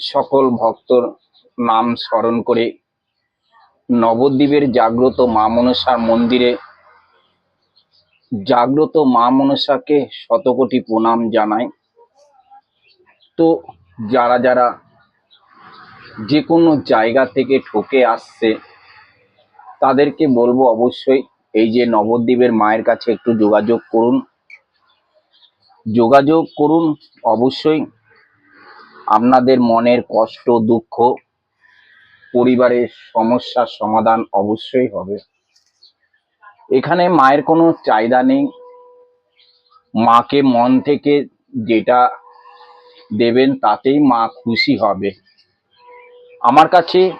সকল ভক্তর নাম স্মরণ করে নবদ্বীপের জাগ্রত মা মনসার মন্দিরে জাগ্রত মা মনসাকে শতকোটি প্রণাম জানায়। তো যারা যারা যে কোনো জায়গা থেকে ঠকে আসছে, তাদেরকে বলব অবশ্যই এই যে নবদ্বীপের মায়ের কাছে একটু যোগাযোগ করুন। যোগাযোগ করুন অবশ্যই। আপনাদের মনের কষ্ট, দুঃখ, পরিবারের সমস্যার সমাধান অবশ্যই হবে। এখানে মায়ের কোনো চাহিদা নেই। মাকে মন থেকে যেটা দেবেন তাতেই মা খুশি হবে। আমার কাছে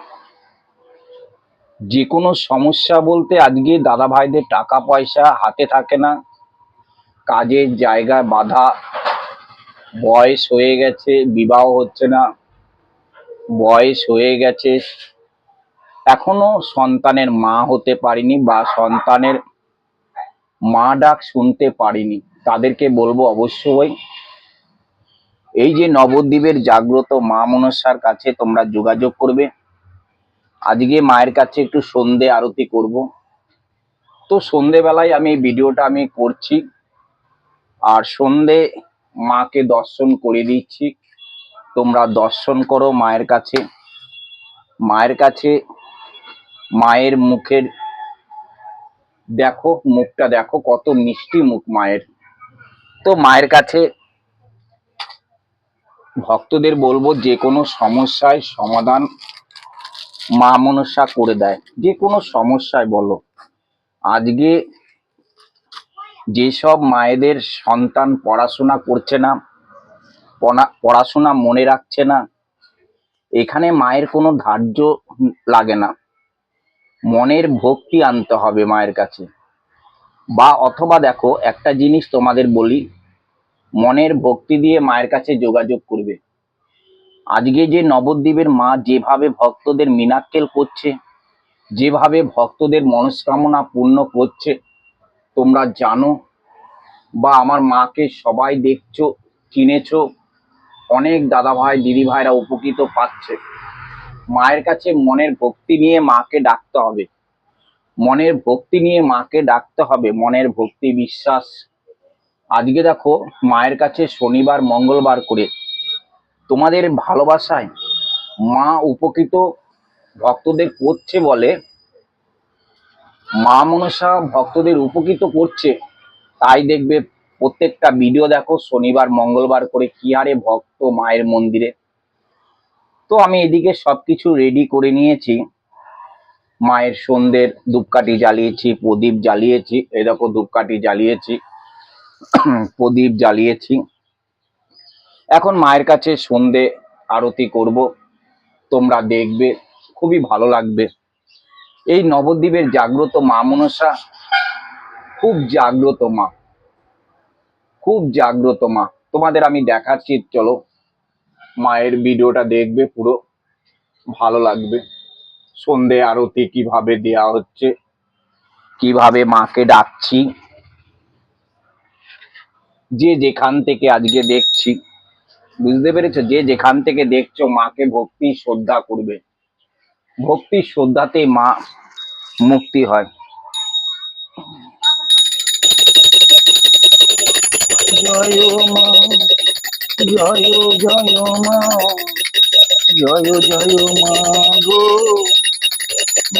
যে কোনো সমস্যা বলতে আজকে দাদা ভাইদের টাকা পয়সা হাতে থাকে না। কাজের জায়গায় বাধা বয়স হয়ে গেছে, বিবাহ হচ্ছে না। বয়স হয়ে গেছে। এখনও সন্তানের মা হতে পারিনি বা সন্তানের মা ডাক শুনতে পারিনি। তাদেরকে বলব অবশ্যই, এই যে নবদ্বীপের জাগ্রত মা মনসার কাছে তোমরা যোগাযোগ করবে। আজকে মায়ের কাছে একটু সন্ধে আরতি করব। তো সন্ধেবেলায় আমি এই ভিডিওটা আমি করছি। আর সন্ধে মাকে দর্শন করে দিচ্ছি। তোমরা দর্শন করো মায়ের কাছে। মায়ের কাছে মায়ের মুখের দেখো, মুখটা দেখো, কত মিষ্টি মুখ মায়ের। তো মায়ের কাছে ভক্তদের বলব যে কোনো সমস্যায় সমাধান মা মনসা করে দেয়। যে কোনো সমস্যায় বলো। আজকে যেসব মায়েদের সন্তান পড়াশোনা করছে না পড়াশোনা মনে রাখছে না, এখানে মায়ের কোনো ধার্য লাগে না। মনের ভক্তি আনতে হবে মায়ের কাছে। বা অথবা দেখো, একটা জিনিস তোমাদের বলি, মনের ভক্তি দিয়ে মায়ের কাছে যোগাযোগ করবে। আজকে যে নবদ্বীপের মা যেভাবে ভক্তদের মিনাক্কেল করছে, যেভাবে ভক্তদের মনস্কামনা পূর্ণ করছে তোমরা জানো বা আমার মাকে সবাই দেখছ, চিনেছো, অনেক দাদা ভাই দিদি ভাইরা উপকৃত পাচ্ছে। মায়ের কাছে মনের ভক্তি নিয়ে মাকে ডাকতে হবে। মনের ভক্তি নিয়ে মাকে ডাকতে হবে, মনের ভক্তি বিশ্বাস। আজকে দেখো, মায়ের কাছে শনিবার, মঙ্গলবার করে। তোমাদের ভালোবাসায় মা উপকৃত, ভক্তদের করছে বলে মা মনসা ভক্তদের উপকৃত করছে। তাই দেখবে প্রত্যেকটা ভিডিও দেখো, শনিবার, মঙ্গলবার করে কি হারে ভক্ত মায়ের মন্দিরে। তো আমি এদিকে সবকিছু রেডি করে নিয়েছি। মায়ের সন্ধ্যের ধূপকাঠি জ্বালিয়েছি, প্রদীপ জ্বালিয়েছি। এই দেখো ধূপকাঠি জ্বালিয়েছি, প্রদীপ জ্বালিয়েছি। এখন মায়ের কাছে সন্ধে আরতি করব। তোমরা দেখবে, খুবই ভালো লাগবে। এই নবদ্বীপের জাগ্রত মা মনসা, খুব জাগ্রত মা। খুব জাগ্রত মা। তোমাদের আমি দেখাচ্ছি, চলো। মায়ের ভিডিওটা দেখবে পুরো। ভালো লাগবে। সন্ধে আরতি কীভাবে দেয়া হচ্ছে, কীভাবে মাকে ডাকছি। যে যেখান থেকে আজকে দেখছি, বুঝতে পেরেছ? যে যেখান থেকে দেখছ, মাকে ভক্তি, শ্রদ্ধা করবে। ভক্তি শ্রদ্ধাতে মা মুক্তি হয়। জয় মা, জয় জয় জয় জয় মা গো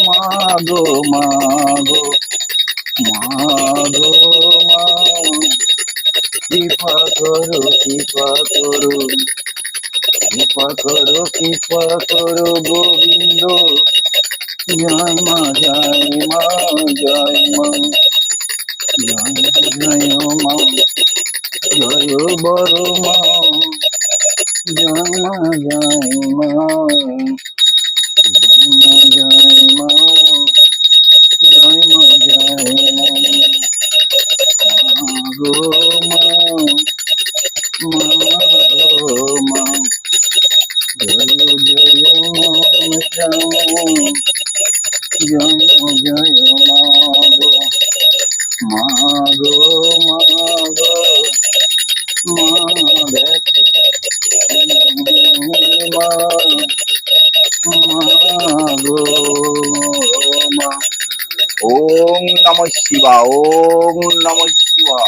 মা গো মা গো মা গো, মা কৃপা করো কৃপা করো। কৃপা করো কৃপা করো গোবিন্দ। জয় মা জয় মা জয় মা। জয় মা জয় বড় মা, জয় মা। জয় মা জয় মা জয় মা জয় মা। জয় মা গো মা মা গো মা। মাগো মাগো মাগো ওম নম শিবা ওম নম শিবা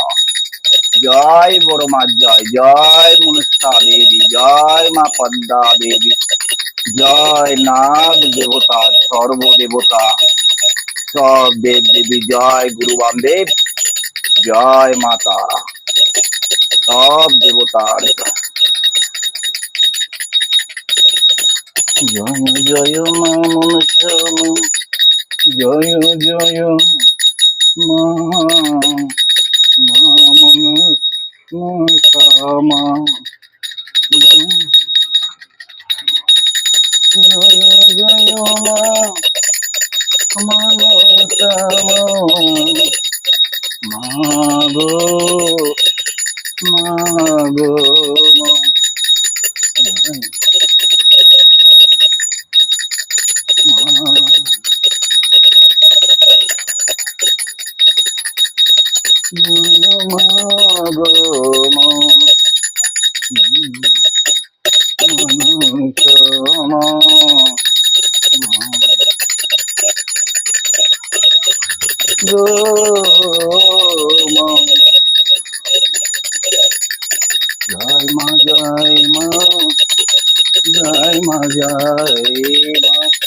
জয় বড় মা জয় জয় মনসা দেবী জয় মা পদ্মা দেবী জয় নাগ দেবতা সর্বদেবতা সব দেব দেবী জয় গুরু বামদেব জয় মা তারা সব দেবতার জয় জয় মা মনসা জয় জয় মা Sama Jaya Jaya Mano Sama Mago Mago Mago Jai ma jai ma jai ma jai ma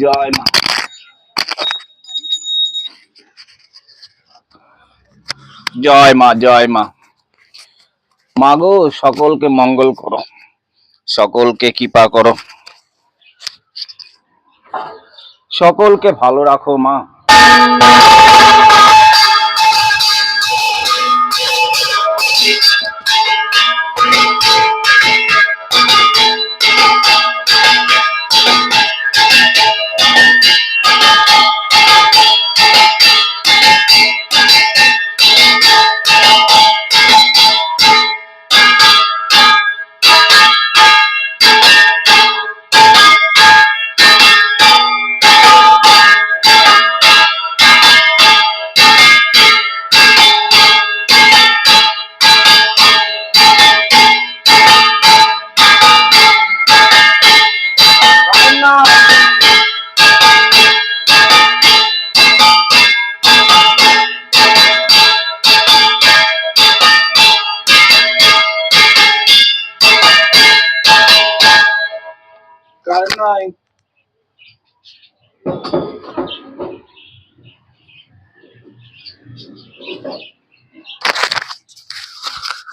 জয় মা। জয় মা জয় মা। মা গো সকলকে মঙ্গল করো। সকলকে কৃপা করো। সকলকে ভালো রাখো মা।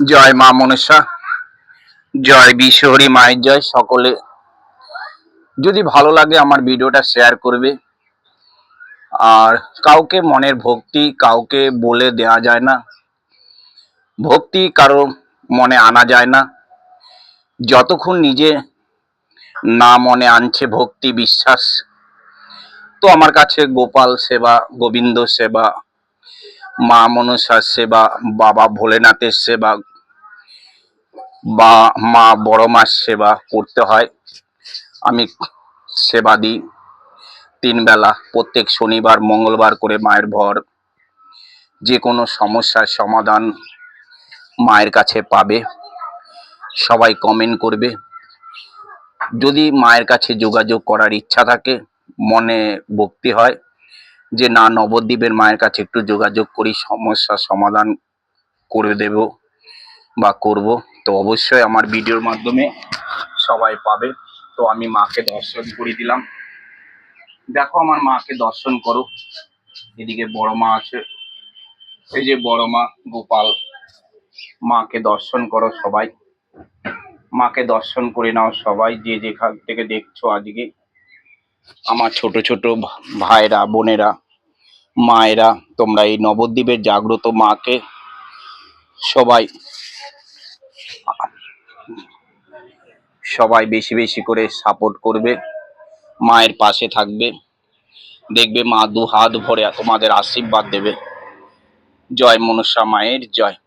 জয় মা মনসা, জয় বিশ্বহরি মায়ের জয় সকলে। যদি ভালো লাগে আমার ভিডিওটা শেয়ার করবে, আর কাউকে মনের ভক্তি কাউকে বলে দেয়া যায় না, ভক্তি কারও মনে আনা যায় না। যতক্ষণ নিজে না মনে আনছে ভক্তি, বিশ্বাস তো আমার কাছে গোপাল সেবা, গোবিন্দ সেবা, মা মনসার সেবা, বাবা ভোলেনাথের সেবা, বা মা বড় মার সেবা করতে হয়। আমি সেবা দিই তিন বেলা, প্রত্যেক শনিবার, মঙ্গলবার করে মায়ের ভর। যে কোনো সমস্যার সমাধান মায়ের কাছে পাবে। সবাই কমেন্ট করবে। যদি মায়ের কাছে যোগাযোগ করার ইচ্ছা থাকে মনে ভক্তি হয় যে, না, নবদ্বীপের মায়ের কাছে একটু যোগাযোগ করি সমস্যার সমাধান করে দেব বা করব। তো অবশ্যই আমার ভিডিওর মাধ্যমে সবাই পাবে। তো আমি মাকে দর্শন করে দিলাম। দেখো, আমার মাকে দর্শন করো। এদিকে বড় মা আছে। এই যে বড় মা গোপাল, মাকে দর্শন করো সবাই। মাকে দর্শন করে নাও সবাই। যে যেখান থেকে দেখছ আজকে আমার ছোট ছোট ভাইরা, বোনেরা, মায়েরা, তোমরা এই নবদ্বীপের জাগ্রত মাকে সবাই সবাই বেশি বেশি করে সাপোর্ট করবে, মায়ের পাশে থাকবে, দেখবে মা দু হাত ভরে তোমাদের আশীর্বাদ দেবে। জয় মনসা মায়ের, জয়।